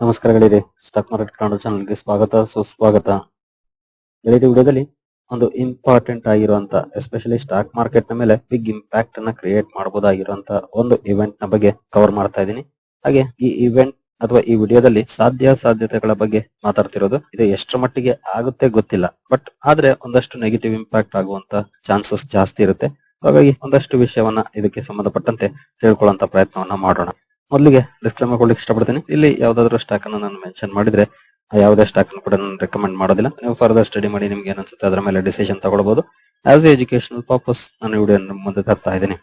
ನಮಸ್ಕಾರಗಳಿರಿ stock market Kannada ಚಾನಲ್ಗೆ ಸ್ವಾಗತ, ಸುಸ್ವಾಗತ. ಹೇಳಿದ ವಿಡಿಯೋದಲ್ಲಿ ಒಂದು ಇಂಪಾರ್ಟೆಂಟ್ ಆಗಿರುವಂತ ಎಸ್ಪೆಷಲಿ ಸ್ಟಾಕ್ ಮಾರ್ಕೆಟ್ನ ಮೇಲೆ ಬಿಗ್ ಇಂಪ್ಯಾಕ್ಟ್ ಅನ್ನ ಕ್ರಿಯೇಟ್ ಮಾಡಬಹುದಾಗಿರುವಂತ ಒಂದು ಇವೆಂಟ್ನ ಬಗ್ಗೆ ಕವರ್ ಮಾಡ್ತಾ ಇದ್ದೀನಿ. ಹಾಗೆ ಈ ಇವೆಂಟ್ ಅಥವಾ ಈ ವಿಡಿಯೋದಲ್ಲಿ ಸಾಧ್ಯ ಸಾಧ್ಯತೆಗಳ ಬಗ್ಗೆ ಮಾತಾಡ್ತಿರೋದು ಇದು ಎಷ್ಟರ ಮಟ್ಟಿಗೆ ಆಗುತ್ತೆ ಗೊತ್ತಿಲ್ಲ. ಬಟ್ ಆದ್ರೆ ಒಂದಷ್ಟು ನೆಗೆಟಿವ್ ಇಂಪ್ಯಾಕ್ಟ್ ಆಗುವಂತ ಚಾನ್ಸಸ್ ಜಾಸ್ತಿ ಇರುತ್ತೆ. ಹಾಗಾಗಿ ಒಂದಷ್ಟು ವಿಷಯವನ್ನ ಇದಕ್ಕೆ ಸಂಬಂಧಪಟ್ಟಂತೆ ತಿಳ್ಕೊಳ್ಳುವಂತ ಪ್ರಯತ್ನವನ್ನ ಮಾಡೋಣ. ಮೊದಲಿಗೆ ಡಿಸ್ಕ್ಲೇಮರ್ ಕೊಡ್ಲಿಕ್ಕೆ ಇಷ್ಟಪಡ್ತೀನಿ. ಇಲ್ಲಿ ಯಾವ್ದಾದ್ರು ಸ್ಟಾಕ್ ಅನ್ನು ನಾನು ಮೆನ್ಷನ್ ಮಾಡಿದ್ರೆ, ಆ ಯಾವುದೇ ಸ್ಟಾಕ್ ಅನ್ನು ಕೂಡ ನಾನು ರೆಕಮೆಂಡ್ ಮಾಡೋದಿಲ್ಲ. ನೀವು ಫರ್ದರ್ ಸ್ಟಡಿ ಮಾಡಿ ನಿಮ್ಗೆ ಏನಿಸುತ್ತೆ ಅದರ ಮೇಲೆ ಡಿಸಿಷನ್ ತಗೊಳ್ಬಹುದು ಆಸ್ ಎ ಎಜುಕೇಶನಲ್ ಪರ್ಪಸ್ ನಾನು ವಿಡಿಯೋ ಮುಂದೆ ತರ್ತಾ ಇದ್ದೀನಿ.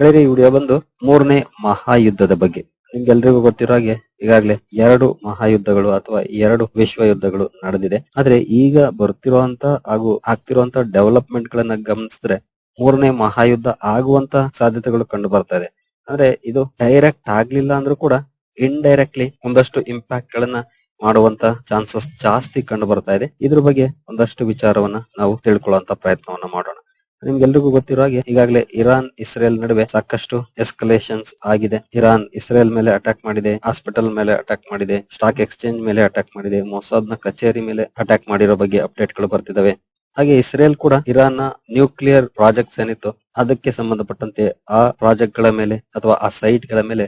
ಹೇಳಿದ್ರೆ ಈ ವಿಡಿಯೋ ಬಂದು ಮೂರನೇ ಮಹಾಯುದ್ಧದ ಬಗ್ಗೆ. ನಿಮ್ಗೆಲ್ರಿಗೂ ಗೊತ್ತಿರೋ ಹಾಗೆ, ಈಗಾಗಲೇ ಎರಡು ಮಹಾಯುದ್ಧಗಳು ಅಥವಾ ಎರಡು ವಿಶ್ವ ಯುದ್ಧಗಳು ನಡೆದಿದೆ. ಆದ್ರೆ ಈಗ ಬರ್ತಿರುವಂತ ಹಾಗೂ ಆಗ್ತಿರುವಂತ ಡೆವಲಪ್ಮೆಂಟ್ ಗಳನ್ನ ಗಮನಿಸಿದ್ರೆ, ಮೂರನೇ ಮಹಾಯುದ್ಧ ಆಗುವಂತ ಸಾಧ್ಯತೆಗಳು ಕಂಡು ಬರ್ತಾ ಇದೆ. ಅಂದ್ರೆ ಇದು ಡೈರೆಕ್ಟ್ ಆಗ್ಲಿಲ್ಲ ಅಂದ್ರೂ ಕೂಡ ಇಂಡೈರೆಕ್ಟ್ಲಿ ಒಂದಷ್ಟು ಇಂಪ್ಯಾಕ್ಟ್ ಗಳನ್ನ ಮಾಡುವಂತ ಚಾನ್ಸಸ್ ಜಾಸ್ತಿ ಕಂಡು ಬರ್ತಾ ಇದೆ. ಇದ್ರ ಬಗ್ಗೆ ಒಂದಷ್ಟು ವಿಚಾರವನ್ನ ನಾವು ತಿಳ್ಕೊಳ್ಳುವಂತ ಪ್ರಯತ್ನವನ್ನ ಮಾಡೋಣ. ನಿಮ್ಗೆಲ್ರಿಗೂ ಗೊತ್ತಿರೋ ಹಾಗೆ, ಈಗಾಗಲೇ ಇರಾನ್, ಇಸ್ರೇಲ್ ನಡುವೆ ಸಾಕಷ್ಟು ಎಸ್ಕಲೇಷನ್ಸ್ ಆಗಿದೆ. ಇರಾನ್, ಇಸ್ರೇಲ್ ಮೇಲೆ ಅಟ್ಯಾಕ್ ಮಾಡಿದೆ ಹಾಸ್ಪಿಟಲ್ ಮೇಲೆ ಅಟ್ಯಾಕ್ ಮಾಡಿದೆ ಸ್ಟಾಕ್ ಎಕ್ಸ್ಚೇಂಜ್ ಮೇಲೆ ಅಟ್ಯಾಕ್ ಮಾಡಿದೆ ಮೊಸಾದ್ನ ಕಚೇರಿ ಮೇಲೆ ಅಟ್ಯಾಕ್ ಮಾಡಿರೋ ಬಗ್ಗೆ ಅಪ್ಡೇಟ್ಗಳು ಬರ್ತಿದಾವೆ ಹಾಗೆ ಇಸ್ರೇಲ್ ಕೂಡ ಇರಾನ್ನ ನ್ಯೂಕ್ಲಿಯರ್ ಪ್ರಾಜೆಕ್ಟ್ಸ್ ಏನಿತ್ತು, ಅದಕ್ಕೆ ಸಂಬಂಧಪಟ್ಟಂತೆ ಆ ಪ್ರಾಜೆಕ್ಟ್ಗಳ ಮೇಲೆ ಅಥವಾ ಆ ಸೈಟ್ಗಳ ಮೇಲೆ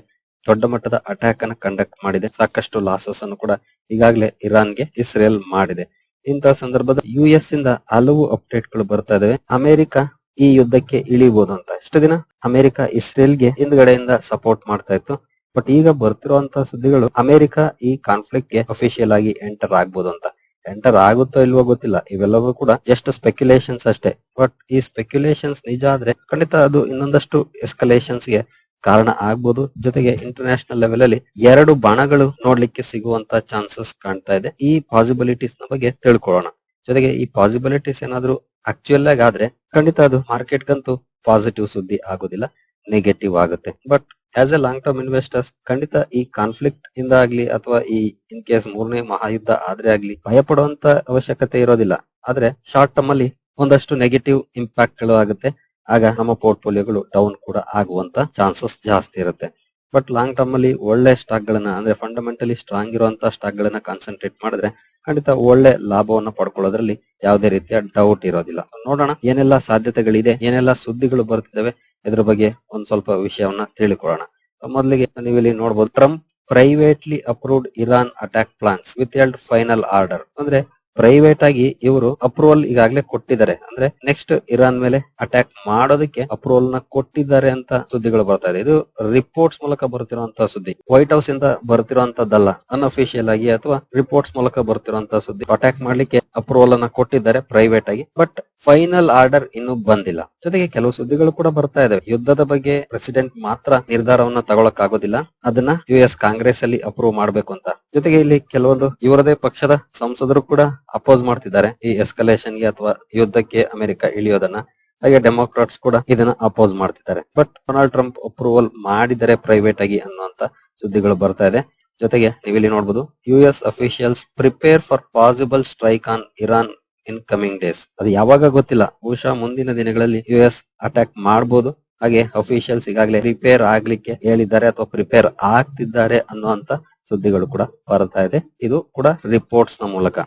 ದೊಡ್ಡ ಮಟ್ಟದ ಅಟ್ಯಾಕ್ ಅನ್ನು ಕಂಡಕ್ಟ್ ಮಾಡಿದೆ. ಸಾಕಷ್ಟು ಲಾಸಸ್ ಅನ್ನು ಕೂಡ ಈಗಾಗಲೇ ಇರಾನ್ಗೆ ಇಸ್ರೇಲ್ ಮಾಡಿದೆ. ಇಂತಹ ಸಂದರ್ಭದಲ್ಲಿ ಯು ಎಸ್ ಇಂದ ಹಲವು ಅಪ್ಡೇಟ್ಗಳು ಬರ್ತಾ ಇದಾವೆ. ಅಮೆರಿಕ ಈ ಯುದ್ಧಕ್ಕೆ ಇಳಿಬಹುದು ಅಂತ. ಇಷ್ಟು ದಿನ ಅಮೆರಿಕ ಇಸ್ರೇಲ್ಗೆ ಹಿಂದ್ಗಡೆಯಿಂದ ಸಪೋರ್ಟ್ ಮಾಡ್ತಾ ಇತ್ತು. ಬಟ್ ಈಗ ಬರ್ತಿರುವಂತಹ ಸುದ್ದಿಗಳು ಅಮೆರಿಕ ಈ ಕಾನ್ಫ್ಲಿಕ್ಟ್ಗೆ ಅಫಿಷಿಯಲ್ ಆಗಿ ಎಂಟರ್ ಆಗ್ಬಹುದು ಅಂತ. ಎಂಟರ್ ಆಗುತ್ತೋ ಇಲ್ವೋ ಗೊತ್ತಿಲ್ಲ. ಇವೆಲ್ಲವೂ ಕೂಡ ಜಸ್ಟ್ ಸ್ಪೆಕ್ಯುಲೇಷನ್ಸ್ ಅಷ್ಟೇ. ಬಟ್ ಈ ಸ್ಪೆಕ್ಯುಲೇಷನ್ಸ್ ನಿಜ ಆದ್ರೆ ಖಂಡಿತ ಅದು ಇನ್ನೊಂದಷ್ಟು ಎಸ್ಕಲೇಷನ್ಸ್ಗೆ ಕಾರಣ ಆಗ್ಬೋದು. ಜೊತೆಗೆ ಇಂಟರ್ನ್ಯಾಷನಲ್ ಲೆವೆಲ್ ಅಲ್ಲಿ ಎರಡು ಬಾಣಗಳು ನೋಡ್ಲಿಕ್ಕೆ ಸಿಗುವಂತ ಚಾನ್ಸಸ್ ಕಾಣ್ತಾ ಇದೆ. ಈ ಪಾಸಿಬಿಲಿಟೀಸ್ನ ಬಗ್ಗೆ ತಿಳ್ಕೊಳ್ಳೋಣ. ಜೊತೆಗೆ ಈ ಪಾಸಿಬಿಲಿಟೀಸ್ ಏನಾದ್ರು ಆಕ್ಚುಯಲ್ ಆಗಿ ಆದ್ರೆ ಖಂಡಿತ ಅದು ಮಾರ್ಕೆಟ್ ಗಂತೂ ಪಾಸಿಟಿವ್ ಸುದ್ದಿ ಆಗೋದಿಲ್ಲ. ನೆಗೆಟಿವ್ ಆಗುತ್ತೆ. But as a long term investors ಖಂಡಿತ ಈ ಕಾನ್ಫ್ಲಿಕ್ಟ್ ಇಂದ ಆಗ್ಲಿ ಅಥವಾ ಈ ಇನ್ ಕೇಸ್ ಮೂರನೇ ಮಹಾಯುದ್ಧ ಆದ್ರೆ ಆಗ್ಲಿ ಭಯ ಪಡುವಂತ ಅವಶ್ಯಕತೆ ಇರೋದಿಲ್ಲ. ಆದ್ರೆ ಶಾರ್ಟ್ ಟರ್ಮ್ ಅಲ್ಲಿ ಒಂದಷ್ಟು ನೆಗೆಟಿವ್ ಇಂಪ್ಯಾಕ್ಟ್ಗಳು ಆಗುತ್ತೆ. ಆಗ ನಮ್ಮ ಪೋರ್ಟ್ಫೋಲಿಯೋಗಳು ಡೌನ್ ಕೂಡ ಆಗುವಂತ ಚಾನ್ಸಸ್ ಜಾಸ್ತಿ ಇರುತ್ತೆ. ಬಟ್ ಲಾಂಗ್ ಟರ್ಮ್ ಅಲ್ಲಿ ಒಳ್ಳೆ ಸ್ಟಾಕ್ ಗಳನ್ನ ಅಂದ್ರೆ ಫಂಡಮೆಂಟಲಿ ಸ್ಟ್ರಾಂಗ್ ಇರುವಂತಹ ಸ್ಟಾಕ್ ಗಳನ್ನ ಕಾನ್ಸಂಟ್ರೇಟ್ ಮಾಡಿದ್ರೆ ಖಂಡಿತ ಒಳ್ಳೆ ಲಾಭವನ್ನ ಪಡ್ಕೊಳ್ಳೋದ್ರಲ್ಲಿ ಯಾವುದೇ ರೀತಿಯ ಡೌಟ್ ಇರೋದಿಲ್ಲ. ನೋಡೋಣ ಏನೆಲ್ಲ ಸಾಧ್ಯತೆಗಳಿದೆ, ಏನೆಲ್ಲ ಸುದ್ದಿಗಳು ಬರ್ತಿದ್ದಾವೆ ಇದ್ರ ಬಗ್ಗೆ ಒಂದ್ ಸ್ವಲ್ಪ ವಿಷಯವನ್ನ ತಿಳಿಕೊಳ್ಳೋಣ ಮೊದಲಿಗೆ ನೀವು ಇಲ್ಲಿ ನೋಡಬಹುದು Trump privately approved Iran attack plans withheld final order ಅಂದ್ರೆ ಪ್ರೈವೇಟ್ ಆಗಿ ಇವರು ಅಪ್ರೂವಲ್ ಈಗಾಗಲೇ ಕೊಟ್ಟಿದ್ದಾರೆ. ಅಂದ್ರೆ ನೆಕ್ಸ್ಟ್ ಇರಾನ್ ಮೇಲೆ ಅಟ್ಯಾಕ್ ಮಾಡೋದಕ್ಕೆ ಅಪ್ರೂವಲ್ನ ಕೊಟ್ಟಿದ್ದಾರೆ ಅಂತ ಸುದ್ದಿಗಳು ಬರ್ತಾ ಇದೆ. ಇದು ರಿಪೋರ್ಟ್ಸ್ ಮೂಲಕ ಬರುತ್ತಿರುವಂತಹ ಸುದ್ದಿ. ವೈಟ್ ಹೌಸ್ ಇಂದ ಬರ್ತಿರುವಂತದ್ದಲ್ಲ ಅನ್ಅಫಿಷಿಯಲ್ ಆಗಿ ಅಥವಾ ರಿಪೋರ್ಟ್ಸ್ ಮೂಲಕ ಬರ್ತಿರುವಂತಹ ಸುದ್ದಿ. ಅಟ್ಯಾಕ್ ಮಾಡ್ಲಿಕ್ಕೆ ಅಪ್ರೂವಲ್ ಅನ್ನ ಕೊಟ್ಟಿದ್ದಾರೆ ಪ್ರೈವೇಟ್ ಆಗಿ. ಬಟ್ ಫೈನಲ್ ಆರ್ಡರ್ ಇನ್ನು ಬಂದಿಲ್ಲ. ಜೊತೆಗೆ ಕೆಲವು ಸುದ್ದಿಗಳು ಕೂಡ ಬರ್ತಾ ಇದಾವೆ. ಯುದ್ಧದ ಬಗ್ಗೆ ಪ್ರೆಸಿಡೆಂಟ್ ಮಾತ್ರ ನಿರ್ಧಾರವನ್ನ ತಗೊಳಕ್ ಆಗೋದಿಲ್ಲ ಅದನ್ನ ಯು ಎಸ್ ಕಾಂಗ್ರೆಸ್ ಅಲ್ಲಿ ಅಪ್ರೂವ್ ಮಾಡಬೇಕು ಅಂತ. ಜೊತೆಗೆ ಇಲ್ಲಿ ಕೆಲವೊಂದು ಇವರದೇ ಪಕ್ಷದ ಸಂಸದರು ಕೂಡ ಅಪೋಸ್ ಮಾಡ್ತಿದ್ದಾರೆ. ಈ ಎಸ್ಕಲೇಷನ್ಗೆ ಅಥವಾ ಯುದ್ಧಕ್ಕೆ ಅಮೆರಿಕ ಇಳಿಯೋದನ್ನ. ಹಾಗೆ ಡೆಮೋಕ್ರಾಟ್ಸ್ ಕೂಡ ಇದನ್ನ ಅಪೋಸ್ ಮಾಡ್ತಿದ್ದಾರೆ. ಬಟ್ ಡೊನಾಲ್ಡ್ ಟ್ರಂಪ್ ಅಪ್ರೂವಲ್ ಮಾಡಿದರೆ ಪ್ರೈವೇಟ್ ಆಗಿ ಅನ್ನುವಂತ ಸುದ್ದಿಗಳು ಬರ್ತಾ ಇದೆ. ಜೊತೆಗೆ ನೀವಿಲ್ಲಿ ನೋಡಬಹುದು U S officials prepare for possible strike on Iran in coming days ಅದು ಯಾವಾಗ ಗೊತ್ತಿಲ್ಲ. ಬಹುಶಃ ಮುಂದಿನ ದಿನಗಳಲ್ಲಿ ಯು ಎಸ್ ಅಟ್ಯಾಕ್ ಮಾಡಬಹುದು ಹಾಗೆ ಅಫಿಷಿಯಲ್ಸ್ ಈಗಾಗಲೇ ರಿಪೇರ್ ಆಗ್ಲಿಕ್ಕೆ ಹೇಳಿದ್ದಾರೆ ಅಥವಾ ಪ್ರಿಪೇರ್ ಆಗ್ತಿದ್ದಾರೆ ಅನ್ನುವಂತ ಸುದ್ದಿಗಳು ಕೂಡ ಬರ್ತಾ ಇದೆ. ಇದು ಕೂಡ ರಿಪೋರ್ಟ್ಸ್ನ ಮೂಲಕ.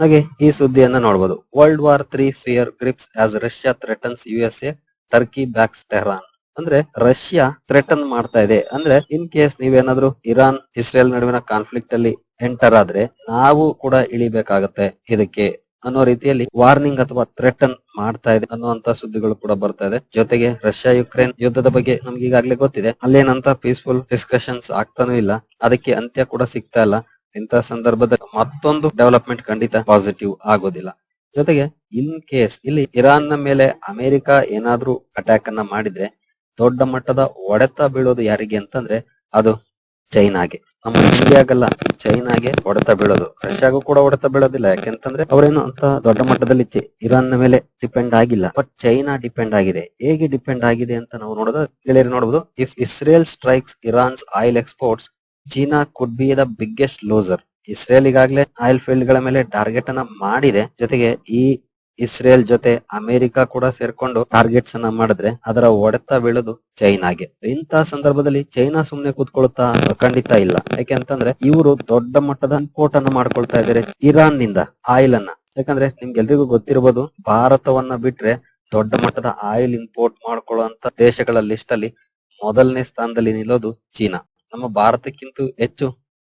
ಹಾಗೆ ಈ ಸುದ್ದಿಯನ್ನ ನೋಡಬಹುದು World War three fear grips as Russia threatens U S A Turkey backs Tehran ಅಂದ್ರೆ ರಷ್ಯಾ ಥ್ರೆಟನ್ ಮಾಡ್ತಾ ಇದೆ. ಅಂದ್ರೆ ಇನ್ ಕೇಸ್ ನೀವೇನಾದ್ರೂ ಇರಾನ್ ಇಸ್ರೇಲ್ ನಡುವಿನ ಕಾನ್ಫ್ಲಿಕ್ಟ್ ಅಲ್ಲಿ ಎಂಟರ್ ಆದ್ರೆ ನಾವು ಕೂಡ ಇಳಿಬೇಕಾಗತ್ತೆ. ಇದಕ್ಕೆ ಅನ್ನೋ ರೀತಿಯಲ್ಲಿ ವಾರ್ನಿಂಗ್ ಅಥವಾ ಥ್ರೆಟನ್ ಮಾಡ್ತಾ ಇದೆ ಅನ್ನುವಂತ ಸುದ್ದಿಗಳು ಕೂಡ ಬರ್ತಾ ಇದೆ. ಜೊತೆಗೆ ರಷ್ಯಾ ಯುಕ್ರೇನ್ ಯುದ್ಧದ ಬಗ್ಗೆ ನಮ್ಗೆ ಈಗಾಗಲೇ ಗೊತ್ತಿದೆ. ಅಲ್ಲೇನಂತ ಪೀಸ್ಫುಲ್ ಡಿಸ್ಕಷನ್ಸ್ ಆಗ್ತಾನೂ ಇಲ್ಲ. ಅದಕ್ಕೆ ಅಂತ್ಯ ಕೂಡ ಸಿಗ್ತಾ ಇಲ್ಲ. ಇಂತಹ ಸಂದರ್ಭದಲ್ಲಿ ಮತ್ತೊಂದು ಡೆವಲಪ್ಮೆಂಟ್ ಖಂಡಿತ ಪಾಸಿಟಿವ್ ಆಗೋದಿಲ್ಲ. ಜೊತೆಗೆ ಇನ್ ಕೇಸ್ ಇಲ್ಲಿ ಇರಾನ್ನ ಮೇಲೆ ಅಮೆರಿಕ ಏನಾದ್ರೂ ಅಟ್ಯಾಕ್ ಅನ್ನ ಮಾಡಿದ್ರೆ ದೊಡ್ಡ ಮಟ್ಟದ ಒಡೆತ ಬೀಳೋದು ಯಾರಿಗೆ ಅಂತಂದ್ರೆ ಅದು ಚೈನಾಗೆ. ನಮ್ಮ ಇಂಡಿಯಾಗಲ್ಲ ಚೈನಾಗೆ ಹೊಡೆತ ಬೀಳೋದು. ರಷ್ಯಾಗೂ ಕೂಡ ಹೊಡೆತ ಬೀಳೋದಿಲ್ಲ. ಯಾಕೆಂತಂದ್ರೆ ಅವರೇನು ಅಂತ ದೊಡ್ಡ ಮಟ್ಟದಲ್ಲಿ ಇರಾನ್ ಮೇಲೆ ಡಿಪೆಂಡ್ ಆಗಿಲ್ಲ. ಬಟ್ ಚೈನಾ ಡಿಪೆಂಡ್ ಆಗಿದೆ. ಹೇಗೆ ಡಿಪೆಂಡ್ ಆಗಿದೆ ಅಂತ ನಾವು ನೋಡೋದು, ಗೆಳೆಯರು ನೋಡಬಹುದು if Israel strikes Iran's oil exports China could be the biggest loser Israel ಈಗಾಗಲೇ ಆಯಿಲ್ ಫೀಲ್ಡ್ಗಳ ಮೇಲೆ ಟಾರ್ಗೆಟ್ ಅನ್ನ ಮಾಡಿದೆ. ಜೊತೆಗೆ ಈ ಇಸ್ರೇಲ್ ಜೊತೆ ಅಮೆರಿಕ ಕೂಡ ಸೇರ್ಕೊಂಡು ಟಾರ್ಗೆಟ್ಸ್ ಅನ್ನ ಮಾಡಿದ್ರೆ ಅದರ ಒಡೆತ ಬೀಳೋದು ಚೈನಾಗೆ ಇಂತಹ ಸಂದರ್ಭದಲ್ಲಿ ಚೈನಾ ಸುಮ್ನೆ ಕೂತ್ಕೊಳ್ತಾ ಖಂಡಿತ ಇಲ್ಲ. ಯಾಕೆ ಅಂತಂದ್ರೆ ಇವರು ದೊಡ್ಡ ಮಟ್ಟದ ಇಂಪೋರ್ಟ್ ಅನ್ನ ಮಾಡ್ಕೊಳ್ತಾ ಇದ್ದಾರೆ ಇರಾನ್ನಿಂದ ಆಯಿಲ್ ಅನ್ನ. ಯಾಕಂದ್ರೆ ನಿಮ್ಗೆಲ್ರಿಗೂ ಗೊತ್ತಿರಬಹುದು ಭಾರತವನ್ನ ಬಿಟ್ರೆ ದೊಡ್ಡ ಮಟ್ಟದ ಆಯಿಲ್ ಇಂಪೋರ್ಟ್ ಮಾಡ್ಕೊಳ್ಳುವಂತ ದೇಶಗಳ ಲಿಸ್ಟ್ ಅಲ್ಲಿ ಮೊದಲನೇ ಸ್ಥಾನದಲ್ಲಿ ನಿಲ್ಲೋದು ಚೀನಾ. ನಮ್ಮ ಭಾರತಕ್ಕಿಂತ ಹೆಚ್ಚು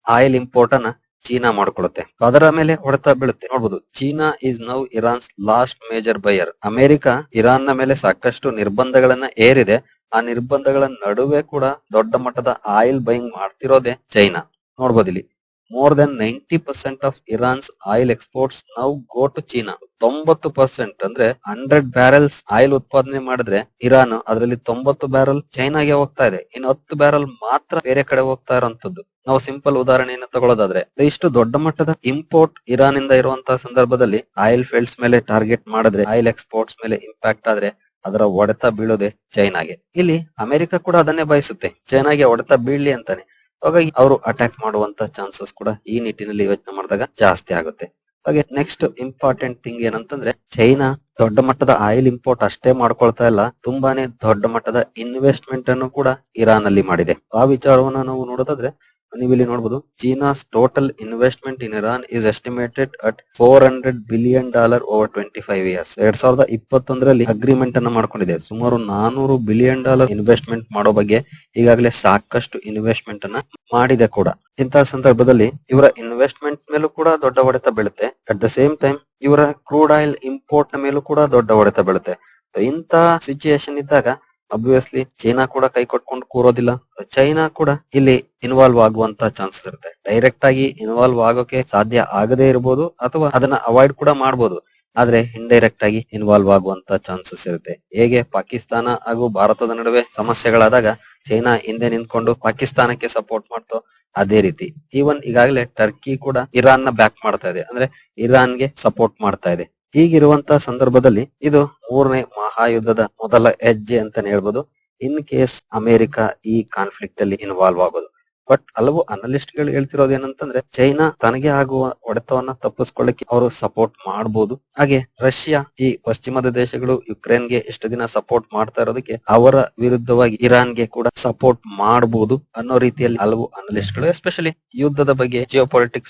ಆಯಿಲ್ ಇಂಪೋರ್ಟ್ ಅನ್ನ ಚೀನಾ ಮಾಡ್ಕೊಳ್ಳುತ್ತೆ ಅದರ ಮೇಲೆ ಹೊಡೆತ ಬೀಳುತ್ತೆ. ನೋಡ್ಬೋದು, China is now Iran's last major buyer America ಇರಾನ್ನ ಮೇಲೆ ಸಾಕಷ್ಟು ನಿರ್ಬಂಧಗಳನ್ನ ಏರಿದೆ. ಆ ನಿರ್ಬಂಧಗಳ ನಡುವೆ ಕೂಡ ದೊಡ್ಡ ಮಟ್ಟದ ಆಯಿಲ್ ಬೈಯಿಂಗ್ ಮಾಡ್ತಿರೋದೇ ಚೈನಾ. ನೋಡ್ಬೋದು ಇಲ್ಲಿ. More than ninety percent of Iran's oil exports now go to China ತೊಂಬತ್ತು ಪರ್ಸೆಂಟ್ ಅಂದ್ರೆ ಹಂಡ್ರೆಡ್ ಬ್ಯಾರಲ್ಸ್ ಆಯಿಲ್ ಉತ್ಪಾದನೆ ಮಾಡಿದ್ರೆ ಇರಾನ್ ಅದರಲ್ಲಿ ತೊಂಬತ್ತು ಬ್ಯಾರಲ್ ಚೈನಾಗೆ ಹೋಗ್ತಾ ಇದೆ. ಇನ್ನು ಹತ್ತು ಬ್ಯಾರಲ್ ಮಾತ್ರ ಬೇರೆ ಕಡೆ ಹೋಗ್ತಾ ಇರುವಂತದ್ದು ನಾವು ಸಿಂಪಲ್ ಉದಾಹರಣೆಯನ್ನು ತಗೊಳ್ಳೋದಾದ್ರೆ ಇಷ್ಟು ದೊಡ್ಡ ಮಟ್ಟದ ಇಂಪೋರ್ಟ್ ಇರಾನ್ ಇಂದ ಇರುವಂತಹ ಸಂದರ್ಭದಲ್ಲಿ ಆಯಿಲ್ ಫೀಲ್ಡ್ಸ್ ಮೇಲೆ ಟಾರ್ಗೆಟ್ ಮಾಡಿದ್ರೆ ಆಯಿಲ್ ಎಕ್ಸ್ಪೋರ್ಟ್ಸ್ ಮೇಲೆ ಇಂಪ್ಯಾಕ್ಟ್ ಆದ್ರೆ ಅದರ ಒಡೆತ ಬೀಳೋದೆ ಚೈನಾಗೆ ಇಲ್ಲಿ ಅಮೆರಿಕ ಕೂಡ ಅದನ್ನೇ ಬಯಸುತ್ತೆ. ಚೈನಾಗೆ ಒಡೆತ ಬೀಳಲಿ ಅಂತಾನೆ. ಹಾಗಾಗಿ ಅವರು ಅಟ್ಯಾಕ್ ಮಾಡುವಂತ ಚಾನ್ಸಸ್ ಕೂಡ ಈ ನಿಟ್ಟಿನಲ್ಲಿ ಯೋಚನೆ ಮಾಡಿದಾಗ ಜಾಸ್ತಿ ಆಗುತ್ತೆ. ಹಾಗೆ ನೆಕ್ಸ್ಟ್ ಇಂಪಾರ್ಟೆಂಟ್ ಥಿಂಗ್ ಏನಂತಂದ್ರೆ ಚೈನಾ ದೊಡ್ಡ ಮಟ್ಟದ ಆಯಿಲ್ ಇಂಪೋರ್ಟ್ ಅಷ್ಟೇ ಮಾಡ್ಕೊಳ್ತಾ ಇಲ್ಲ, ತುಂಬಾನೇ ದೊಡ್ಡ ಮಟ್ಟದ ಇನ್ವೆಸ್ಟ್ಮೆಂಟ್ ಅನ್ನು ಕೂಡ ಇರಾನ್ ಅಲ್ಲಿ ಮಾಡಿದೆ. ಆ ವಿಚಾರವನ್ನ ನಾವು ನೋಡೋದಾದ್ರೆ ನೀವು ಇಲ್ಲಿ ನೋಡಬಹುದು China's total investment in Iran is estimated at four hundred billion dollar over twenty five years ಎರಡ್ ಸಾವಿರದ ಇಪ್ಪತ್ತೊಂದರಲ್ಲಿ ಅಗ್ರಿಮೆಂಟ್ ಅನ್ನ ಮಾಡ್ಕೊಂಡಿದೆ. ಸುಮಾರು ನಾನೂರು ಬಿಲಿಯನ್ ಡಾಲರ್ ಇನ್ವೆಸ್ಟ್ಮೆಂಟ್ ಮಾಡೋ ಬಗ್ಗೆ ಈಗಾಗಲೇ ಸಾಕಷ್ಟು ಇನ್ವೆಸ್ಟ್ಮೆಂಟ್ ಅನ್ನ ಮಾಡಿದೆ ಕೂಡ. ಇಂತಹ ಸಂದರ್ಭದಲ್ಲಿ ಇವರ ಇನ್ವೆಸ್ಟ್ಮೆಂಟ್ ಮೇಲೂ ಕೂಡ ದೊಡ್ಡ ಹೊಡೆತ ಬೀಳುತ್ತೆ. ಅಟ್ ದ ಸೇಮ್ ಟೈಮ್ ಇವರ ಕ್ರೂಡ್ ಆಯಿಲ್ ಇಂಪೋರ್ಟ್ ಮೇಲೂ ಕೂಡ ದೊಡ್ಡ ಹೊಡೆತ ಬೀಳುತ್ತೆ. ಇಂತಹ ಸಿಚುಯೇಷನ್ ಇದ್ದಾಗ ಅಬ್ವಿಯಸ್ಲಿ ಚೈನಾ ಕೂಡ ಕೈ ಕೊಟ್ಕೊಂಡು ಕೂರೋದಿಲ್ಲ. ಚೈನಾ ಕೂಡ ಇಲ್ಲಿ ಇನ್ವಾಲ್ವ್ ಆಗುವಂತ ಚಾನ್ಸಸ್ ಇರುತ್ತೆ. ಡೈರೆಕ್ಟ್ ಆಗಿ ಇನ್ವಾಲ್ವ್ ಆಗೋಕೆ ಸಾಧ್ಯ ಆಗದೇ ಇರಬಹುದು ಅಥವಾ ಅದನ್ನ ಅವಾಯ್ಡ್ ಕೂಡ ಮಾಡಬಹುದು ಆದ್ರೆ ಇಂಡೈರೆಕ್ಟ್ ಆಗಿ ಇನ್ವಾಲ್ವ್ ಆಗುವಂತ ಚಾನ್ಸಸ್ ಇರುತ್ತೆ. ಹೇಗೆ ಪಾಕಿಸ್ತಾನ ಹಾಗೂ ಭಾರತದ ನಡುವೆ ಸಮಸ್ಯೆಗಳಾದಾಗ ಚೈನಾ ಹಿಂದೆ ನಿಂತ್ಕೊಂಡು ಪಾಕಿಸ್ತಾನಕ್ಕೆ ಸಪೋರ್ಟ್ ಮಾಡ್ತೋ ಅದೇ ರೀತಿ. ಈವನ್ ಈಗಾಗಲೇ ಟರ್ಕಿ ಕೂಡ ಇರಾನ್ನ ಬ್ಯಾಕ್ ಮಾಡ್ತಾ ಇದೆ. ಅಂದ್ರೆ ಇರಾನ್ಗೆ ಸಪೋರ್ಟ್ ಮಾಡ್ತಾ ಇದೆ. ಹೀಗಿರುವಂತಹ ಸಂದರ್ಭದಲ್ಲಿ ಇದು ಮೂರನೇ ಮಹಾಯುದ್ಧದ ಮೊದಲ ಹೆಜ್ಜೆ ಅಂತಾನೆ ಹೇಳ್ಬೋದು. ಇನ್ ಕೇಸ್ ಅಮೆರಿಕ ಈ ಕಾನ್ಫ್ಲಿಕ್ಟ್ ಅಲ್ಲಿ ಇನ್ವಾಲ್ವ್ ಆಗೋದು. ಬಟ್ ಹಲವು ಅನಲಿಸ್ಟ್ಗಳು ಹೇಳ್ತಿರೋದು ಏನಂತಂದ್ರೆ, ಚೈನಾ ತನಗೆ ಆಗುವ ಒಡೆತವನ್ನ ತಪ್ಪಿಸ್ಕೊಳ್ಳಕ್ಕೆ ಅವರು ಸಪೋರ್ಟ್ ಮಾಡಬಹುದು ಹಾಗೆ ರಷ್ಯಾ ಈ ಪಶ್ಚಿಮದ ದೇಶಗಳು ಯುಕ್ರೇನ್ಗೆ ಎಷ್ಟು ದಿನ ಸಪೋರ್ಟ್ ಮಾಡ್ತಾ ಇರೋದಕ್ಕೆ ಅವರ ವಿರುದ್ಧವಾಗಿ ಇರಾನ್ಗೆ ಕೂಡ ಸಪೋರ್ಟ್ ಮಾಡಬಹುದು ಅನ್ನೋ ರೀತಿಯಲ್ಲಿ ಹಲವು ಅನಲಿಸ್ಟ್ಗಳು ಎಸ್ಪೆಷಲಿ ಯುದ್ಧದ ಬಗ್ಗೆ ಜಿಯೋ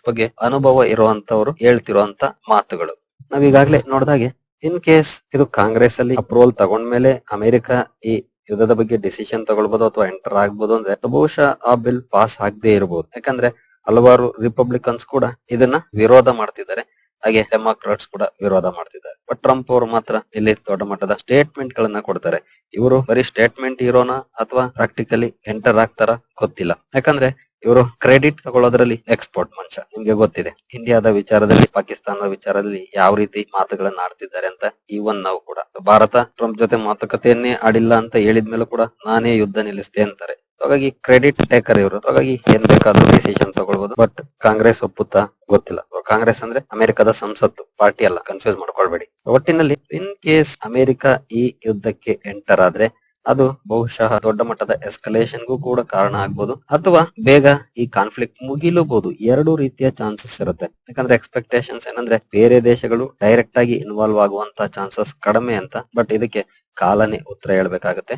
ಬಗ್ಗೆ ಅನುಭವ ಇರುವಂತವರು ಹೇಳ್ತಿರುವಂತ ಮಾತುಗಳು. ನಾವೀಗಾಗ್ಲೇ ನೋಡಿದಾಗೆ ಇನ್ ಕೇಸ್ ಇದು ಕಾಂಗ್ರೆಸ್ ಅಲ್ಲಿ ಅಪ್ರೂವಲ್ ತಗೊಂಡ್ಮೇಲೆ ಅಮೆರಿಕ ಈ ಯುದ್ಧದ ಬಗ್ಗೆ ಡಿಸಿಷನ್ ತಗೊಳ್ಬಹುದು ಅಥವಾ ಎಂಟರ್ ಆಗ್ಬಹುದು ಅಂದ್ರೆ ಬಹುಶಃ ಆ ಬಿಲ್ ಪಾಸ್ ಆಗದೆ ಇರಬಹುದು ಯಾಕಂದ್ರೆ ಹಲವಾರು ರಿಪಬ್ಲಿಕನ್ಸ್ ಕೂಡ ಇದನ್ನ ವಿರೋಧ ಮಾಡ್ತಿದ್ದಾರೆ. ಹಾಗೆ ಡೆಮಾಕ್ರಾಟ್ಸ್ ಕೂಡ ವಿರೋಧ ಮಾಡ್ತಿದ್ದಾರೆ. ಬಟ್ ಟ್ರಂಪ್ ಅವರು ಮಾತ್ರ ಇಲ್ಲಿ ದೊಡ್ಡ ಮಟ್ಟದ ಸ್ಟೇಟ್ಮೆಂಟ್ ಗಳನ್ನ ಕೊಡ್ತಾರೆ. ಇವರು ಬರೀ ಸ್ಟೇಟ್ಮೆಂಟ್ ಇರೋನಾ ಅಥವಾ ಪ್ರಾಕ್ಟಿಕಲಿ ಎಂಟರ್ ಆಗ್ತಾರ ಗೊತ್ತಿಲ್ಲ. ಯಾಕಂದ್ರೆ ಇವರು ಕ್ರೆಡಿಟ್ ತಗೊಳ್ಳೋದ್ರಲ್ಲಿ ಎಕ್ಸ್ಪೋರ್ಟ್ ಮನುಷ್ಯ ನಿಮ್ಗೆ ಗೊತ್ತಿದೆ, ಇಂಡಿಯಾದ ವಿಚಾರದಲ್ಲಿ, ಪಾಕಿಸ್ತಾನದ ವಿಚಾರದಲ್ಲಿ ಯಾವ ರೀತಿ ಮಾತುಗಳನ್ನ ಆಡ್ತಿದ್ದಾರೆ ಅಂತ ಈವನ್ ನಾವು ಕೂಡ. ಭಾರತ ಟ್ರಂಪ್ ಜೊತೆ ಮಾತುಕತೆಯನ್ನೇ ಆಡಿಲ್ಲ ಅಂತ ಹೇಳಿದ್ಮೇಲೂ ಕೂಡ ನಾನೇ ಯುದ್ಧ ನಿಲ್ಲಿಸ್ತೆ ಅಂತಾರೆ. ಹಾಗಾಗಿ ಕ್ರೆಡಿಟ್ ಟೇಕರ್ ಇವರು. ಹಾಗಾಗಿ ಏನ್ ಬೇಕಾದ್ರೂ ಡಿಸಿಷನ್ ತಗೊಳ್ಬಹುದು ಬಟ್ ಕಾಂಗ್ರೆಸ್ ಒಪ್ಪುತ್ತಾ? ಗೊತ್ತಿಲ್ಲ. ಕಾಂಗ್ರೆಸ್ ಅಂದ್ರೆ ಅಮೆರಿಕದ ಸಂಸತ್ತು, ಪಾರ್ಟಿ ಅಲ್ಲ, ಕನ್ಫ್ಯೂಸ್ ಮಾಡ್ಕೊಳ್ಬೇಡಿ. ಒಟ್ಟಿನಲ್ಲಿ, ಇನ್ ಕೇಸ್ ಅಮೆರಿಕ ಈ ಯುದ್ಧಕ್ಕೆ ಎಂಟರ್ ಆದ್ರೆ ಅದು ಬಹುಶಃ ದೊಡ್ಡ ಮಟ್ಟದ ಎಸ್ಕಲೇಷನ್ಗೂ ಕೂಡ ಕಾರಣ ಆಗ್ಬೋದು. ಅಥವಾ ಬೇಗ ಈ ಕಾನ್ಫ್ಲಿಕ್ಟ್ ಮುಗಿಲೂಬಹುದು ಎರಡು ರೀತಿಯ ಚಾನ್ಸಸ್ ಇರುತ್ತೆ. ಯಾಕಂದ್ರೆ ಎಕ್ಸ್ಪೆಕ್ಟೇಷನ್ಸ್ ಏನಂದ್ರೆ ಬೇರೆ ದೇಶಗಳು ಡೈರೆಕ್ಟ್ ಆಗಿ ಇನ್ವಾಲ್ವ್ ಆಗುವಂತ ಚಾನ್ಸಸ್ ಕಡಿಮೆ ಅಂತ. ಬಟ್ ಇದಕ್ಕೆ ಕಾಲನೇ ಉತ್ತರ ಹೇಳ್ಬೇಕಾಗತ್ತೆ.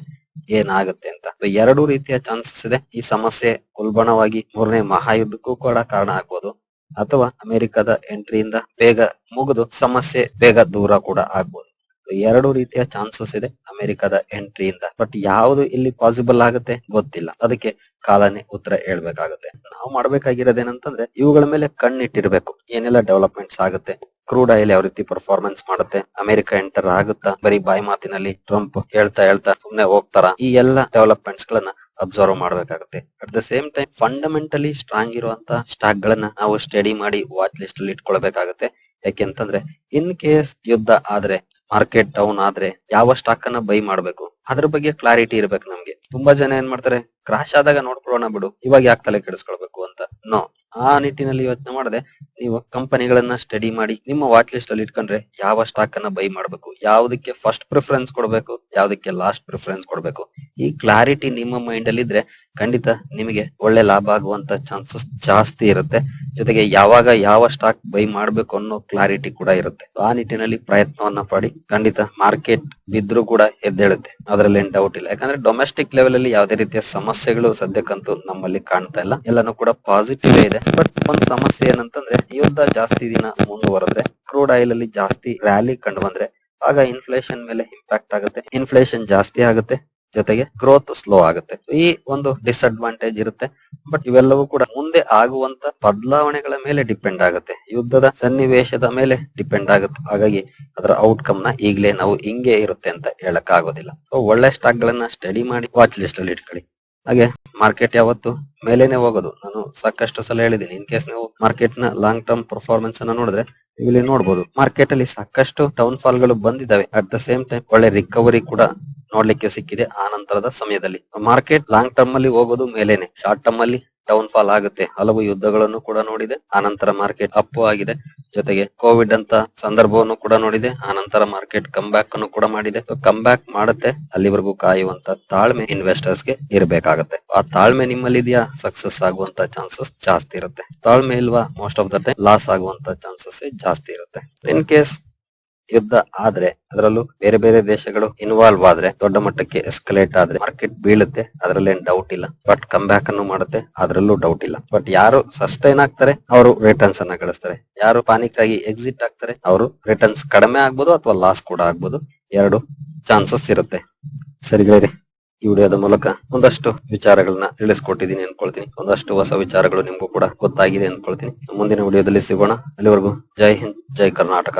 ಏನಾಗುತ್ತೆ ಅಂತ. ಎರಡು ರೀತಿಯ ಚಾನ್ಸಸ್ ಇದೆ. ಈ ಸಮಸ್ಯೆ ಉಲ್ಬಣವಾಗಿ ಮೂರನೇ ಮಹಾಯುದ್ಧಕ್ಕೂ ಕೂಡ ಕಾರಣ ಆಗ್ಬೋದು. ಅಥವಾ ಅಮೆರಿಕದ ಎಂಟ್ರಿಯಿಂದ ಬೇಗ ಮುಗಿದು ಸಮಸ್ಯೆ ಬೇಗ ದೂರ ಕೂಡ ಆಗ್ಬೋದು. ಎರಡು ರೀತಿಯ ಚಾನ್ಸಸ್ ಇದೆ ಅಮೆರಿಕದ ಎಂಟ್ರಿಯಿಂದ ಬಟ್ ಯಾವುದು ಇಲ್ಲಿ ಪಾಸಿಬಲ್ ಆಗುತ್ತೆ ಗೊತ್ತಿಲ್ಲ. ಅದಕ್ಕೆ ಕಾಲನೇ ಉತ್ತರ ಹೇಳ್ಬೇಕಾಗುತ್ತೆ. ನಾವು ಮಾಡ್ಬೇಕಾಗಿರೋದೇನಂತಂದ್ರೆ ಇವುಗಳ ಮೇಲೆ ಕಣ್ಣಿಟ್ಟಿರ್ಬೇಕು. ಏನೆಲ್ಲ ಡೆವಲಪ್ಮೆಂಟ್ಸ್ ಆಗುತ್ತೆ? ಕ್ರೂಡ್ ಆಯಿಲ್ ಯಾವ ರೀತಿ ಪರ್ಫಾರ್ಮೆನ್ಸ್ ಮಾಡುತ್ತೆ? ಅಮೆರಿಕ ಎಂಟರ್ ಆಗುತ್ತಾ? ಬರೀ ಬಾಯಿ ಮಾತಿನಲ್ಲಿ ಟ್ರಂಪ್ ಹೇಳ್ತಾ ಹೇಳ್ತಾ ಸುಮ್ನೆ ಹೋಗ್ತಾರ? ಈ ಎಲ್ಲ ಡೆವಲಪ್ಮೆಂಟ್ಸ್ ಗಳನ್ನ ಅಬ್ಸರ್ವ್ ಮಾಡ್ಬೇಕಾಗುತ್ತೆ. At the same time fundamentally strong ಇರುವಂತ ಸ್ಟಾಕ್ ಗಳನ್ನ ನಾವು ಸ್ಟಡಿ ಮಾಡಿ ವಾಚ್ ಲಿಸ್ಟ್ ಅಲ್ಲಿ ಇಟ್ಕೊಳ್ಬೇಕಾಗುತ್ತೆ. ಯಾಕೆಂತಂದ್ರೆ ಇನ್ ಕೇಸ್ ಯುದ್ಧ ಆದ್ರೆ ಮಾರ್ಕೆಟ್ ಡೌನ್ ಆದ್ರೆ ಯಾವ ಸ್ಟಾಕ್ ಅನ್ನ ಬೈ ಮಾಡ್ಬೇಕು? ಅದ್ರ ಬಗ್ಗೆ ಕ್ಲಾರಿಟಿ ಇರ್ಬೇಕು ನಮ್ಗೆ. ತುಂಬಾ ಜನ ಏನ್ ಮಾಡ್ತಾರೆ ಕ್ರಾಶ್ ಆದಾಗ ನೋಡ್ಕೊಳ್ಳೋಣ ಬಿಡು, ಇವಾಗ ಯಾಕೆ ತಲೆ ಕೆಡಿಸ್ಕೊಳ್ಬೇಕು ಅಂತ? ನೋ ಆ ನಿಟ್ಟಿನಲ್ಲಿ ಯೋಚನೆ ಮಾಡದೆ ನೀವು ಕಂಪನಿಗಳನ್ನ ಸ್ಟಡಿ ಮಾಡಿ, ನಿಮ್ಮ ವಾಚ್ ಲಿಸ್ಟ್ ಅಲ್ಲಿ ಇಟ್ಕೊಂಡ್ರೆ ಯಾವ ಸ್ಟಾಕ್ ಅನ್ನ ಬೈ ಮಾಡಬೇಕು, ಯಾವ್ದಕ್ಕೆ ಫಸ್ಟ್ ಪ್ರಿಫರೆನ್ಸ್ ಕೊಡಬೇಕು, ಯಾವ್ದಕ್ಕೆ ಲಾಸ್ಟ್ ಪ್ರಿಫರೆನ್ಸ್ ಕೊಡಬೇಕು. ಈ ಕ್ಲಾರಿಟಿ ನಿಮ್ಮ ಮೈಂಡ್ ಅಲ್ಲಿ ಇದ್ರೆ ಖಂಡಿತ ನಿಮಗೆ ಒಳ್ಳೆ ಲಾಭ ಆಗುವಂತ ಚಾನ್ಸಸ್ ಜಾಸ್ತಿ ಇರುತ್ತೆ. ಜೊತೆಗೆ ಯಾವಾಗ ಯಾವ ಸ್ಟಾಕ್ ಬೈ ಮಾಡಬೇಕು ಅನ್ನೋ ಕ್ಲಾರಿಟಿ ಕೂಡ ಇರುತ್ತೆ. ಆ ನಿಟ್ಟಿನಲ್ಲಿ ಪ್ರಯತ್ನವನ್ನ ಪಡಿ ಖಂಡಿತ ಮಾರ್ಕೆಟ್ ಬಿದ್ರು ಕೂಡ ಎದ್ದೇಳುತ್ತೆ. ಅದರಲ್ಲಿ ಏನ್ ಡೌಟ್ ಇಲ್ಲ. ಯಾಕಂದ್ರೆ ಡೊಮೆಸ್ಟಿಕ್ ಲೆವೆಲ್ ಅಲ್ಲಿ ಯಾವುದೇ ರೀತಿಯ ಸಮಸ್ಯೆಗಳು ಸದ್ಯಕ್ಕಂತೂ ನಮ್ಮಲ್ಲಿ ಕಾಣ್ತಾ ಇಲ್ಲ. ಎಲ್ಲಾನು ಕೂಡ ಪಾಸಿಟಿವ್ ಇದೆ. ಬಟ್ ಒಂದ್ ಸಮಸ್ಯೆ ಏನಂತಂದ್ರೆ ಯುದ್ಧ ಜಾಸ್ತಿ ದಿನ ಮುಂದುವರೆದ್ರೆ ಕ್ರೂಡ್ ಆಯಿಲ್ ಅಲ್ಲಿ ಜಾಸ್ತಿ ರ್ಯಾಲಿ ಕಂಡು ಬಂದ್ರೆ, ಆಗ ಇನ್ಫ್ಲೇಷನ್ ಮೇಲೆ ಇಂಪ್ಯಾಕ್ಟ್ ಆಗುತ್ತೆ. ಇನ್ಫ್ಲೇಷನ್ ಜಾಸ್ತಿ ಆಗುತ್ತೆ, ಜೊತೆಗೆ ಗ್ರೋತ್ ಸ್ಲೋ ಆಗುತ್ತೆ. ಈ ಒಂದು ಡಿಸ್ಅಡ್ವಾಂಟೇಜ್ ಇರುತ್ತೆ. ಬಟ್ ಇವೆಲ್ಲವೂ ಕೂಡ ಮುಂದೆ ಆಗುವಂತ ಬದಲಾವಣೆಗಳ ಮೇಲೆ ಡಿಪೆಂಡ್ ಆಗುತ್ತೆ. ಯುದ್ಧದ ಸನ್ನಿವೇಶದ ಮೇಲೆ ಡಿಪೆಂಡ್ ಆಗುತ್ತೆ. ಹಾಗಾಗಿ ಅದರ ಔಟ್ಕಮ್ನ ಈಗಲೇ ನಾವು ಹಿಂಗೆ ಇರುತ್ತೆ ಅಂತ ಹೇಳಕ್ ಆಗೋದಿಲ್ಲ ಒಳ್ಳೆ ಸ್ಟಾಕ್ ಗಳನ್ನ ಸ್ಟಡಿ ಮಾಡಿ ವಾಚ್ ಲಿಸ್ಟ್ ಅಲ್ಲಿ ಇಟ್ಕೊಳ್ಳಿ. ಹಾಗೆ ಮಾರ್ಕೆಟ್ ಯಾವತ್ತು ಮೇಲೇನೆ ಹೋಗೋದು. ನಾನು ಸಾಕಷ್ಟು ಸಲ ಹೇಳಿದ್ದೀನಿ ಇನ್ ಕೇಸ್ ನೀವು ಮಾರ್ಕೆಟ್ನ ಲಾಂಗ್ ಟರ್ಮ್ ಪರ್ಫಾರ್ಮೆನ್ಸ್ ಅನ್ನ ನೋಡಿದ್ರೆ ಇಲ್ಲಿ ನೋಡಬಹುದು ಮಾರ್ಕೆಟ್ ಅಲ್ಲಿ ಸಾಕಷ್ಟು ಡೌನ್ ಫಾಲ್ಗಳು ಬಂದಿದ್ದಾವೆ. ಅಟ್ ದ ಸೇಮ್ ಟೈಮ್ ಒಳ್ಳೆ ರಿಕವರಿ ಕೂಡ ನೋಡ್ಲಿಕ್ಕೆ ಸಿಕ್ಕಿದೆ ಆ ನಂತರದ ಸಮಯದಲ್ಲಿ. ಮಾರ್ಕೆಟ್ ಲಾಂಗ್ ಟರ್ಮ್ ಅಲ್ಲಿ ಹೋಗೋದು ಮೇಲೇನೆ. ಶಾರ್ಟ್ ಟರ್ಮ್ ಅಲ್ಲಿ ಡೌನ್ ಫಾಲ್ ಆಗುತ್ತೆ. ಹಲವು ಯುದ್ಧಗಳನ್ನು ಕೂಡ ನೋಡಿದೆ. ಆನಂತರ ಮಾರ್ಕೆಟ್ ಅಪ್ ಆಗಿದೆ. ಜೊತೆಗೆ ಕೋವಿಡ್ ಅಂತ ಸಂದರ್ಭವನ್ನು ಕೂಡ ನೋಡಿದೆ. ಆನಂತರ ಮಾರ್ಕೆಟ್ ಕಮ್ ಬ್ಯಾಕ್ ಅನ್ನು ಕೂಡ ಮಾಡಿದೆ. ಕಮ್ ಬ್ಯಾಕ್ ಮಾಡುತ್ತೆ. ಅಲ್ಲಿವರೆಗೂ ಕಾಯುವಂತ ತಾಳ್ಮೆ ಇನ್ವೆಸ್ಟರ್ಸ್ಗೆ ಇರಬೇಕಾಗುತ್ತೆ. ಆ ತಾಳ್ಮೆ ನಿಮ್ಮಲ್ಲಿ ಇದೆಯಾ ಸಕ್ಸಸ್ ಆಗುವಂತ ಚಾನ್ಸಸ್ ಜಾಸ್ತಿ ಇರುತ್ತೆ. ತಾಳ್ಮೆ ಇಲ್ವಾ? Most of the time loss ಆಗುವಂತ ಚಾನ್ಸಸ್ ಜಾಸ್ತಿ ಇರುತ್ತೆ. ಇನ್ ಕೇಸ್ ಯುದ್ಧ ಆದ್ರೆ ಅದರಲ್ಲೂ ಬೇರೆ ಬೇರೆ ದೇಶಗಳು ಇನ್ವಾಲ್ವ್ ಆದ್ರೆ ದೊಡ್ಡ ಮಟ್ಟಕ್ಕೆ ಎಸ್ಕಲೇಟ್ ಆದ್ರೆ ಮಾರ್ಕೆಟ್ ಬೀಳುತ್ತೆ. ಅದ್ರಲ್ಲಿ ಏನ್ ಡೌಟ್ ಇಲ್ಲ. ಬಟ್ ಕಮ್ ಬ್ಯಾಕ್ ಅನ್ನು ಮಾಡುತ್ತೆ. ಅದ್ರಲ್ಲೂ ಡೌಟ್ ಇಲ್ಲ. ಬಟ್ ಯಾರು ಸಸ್ಟೈನ್ ಆಗ್ತಾರೆ, ಅವರು ರಿಟರ್ನ್ಸ್ ಅನ್ನ ಗಳಿಸ್ತಾರೆ. ಯಾರು ಪಾನಿಕ್ ಆಗಿ ಎಕ್ಸಿಟ್ ಆಗ್ತಾರೆ, ಅವರು ರಿಟರ್ನ್ಸ್ ಕಡಿಮೆ ಆಗ್ಬೋದು ಅಥವಾ ಲಾಸ್ ಕೂಡ ಆಗ್ಬೋದು. ಎರಡು ಚಾನ್ಸಸ್ ಇರುತ್ತೆ. ಸರಿ ಗೆಳೆಯರೆ, ಈ ವಿಡಿಯೋದ ಮೂಲಕ ಒಂದಷ್ಟು ವಿಚಾರಗಳನ್ನ ತಿಳಿಸ್ಕೊಟ್ಟಿದ್ದೀನಿ ಅನ್ಕೊಳ್ತೀನಿ. ಒಂದಷ್ಟು ಹೊಸ ವಿಚಾರಗಳು ನಿಮಗೂ ಕೂಡ ಗೊತ್ತಾಗಿದೆ ಅನ್ಕೊಳ್ತೀನಿ. ಮುಂದಿನ ವಿಡಿಯೋದಲ್ಲಿ ಸಿಗೋಣ. ಅಲ್ಲಿವರೆಗೂ ಜೈ ಹಿಂದ್, ಜೈ ಕರ್ನಾಟಕ.